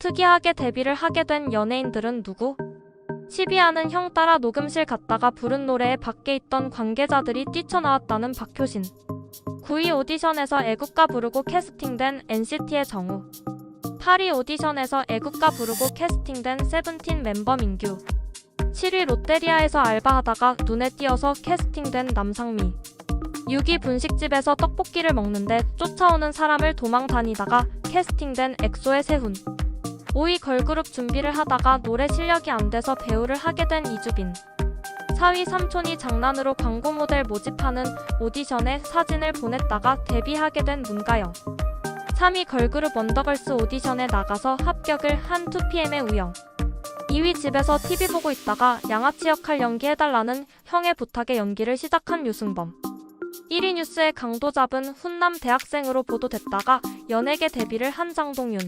특이하게 데뷔를 하게 된 연예인들은 누구? 12하는 형 따라 녹음실 갔다가 부른 노래에 밖에 있던 관계자들이 뛰쳐나왔다는 박효신. 9위 오디션에서 애국가 부르고 캐스팅된 NCT의 정우. 8위 오디션에서 애국가 부르고 캐스팅된 세븐틴 멤버 민규. 7위 롯데리아에서 알바하다가 눈에 띄어서 캐스팅된 남상미. 6위 분식집에서 떡볶이를 먹는데 쫓아오는 사람을 도망 다니다가 캐스팅된 엑소의 세훈. 5위 걸그룹 준비를 하다가 노래 실력이 안 돼서 배우를 하게 된 이주빈. 4위 삼촌이 장난으로 광고 모델 모집하는 오디션에 사진을 보냈다가 데뷔하게 된 문가영. 3위 걸그룹 원더걸스 오디션에 나가서 합격을 한 2PM의 우영. 2위 집에서 TV 보고 있다가 양아치 역할 연기해달라는 형의 부탁에 연기를 시작한 유승범. 1위 뉴스에 강도 잡은 훈남 대학생으로 보도됐다가 연예계 데뷔를 한 장동윤.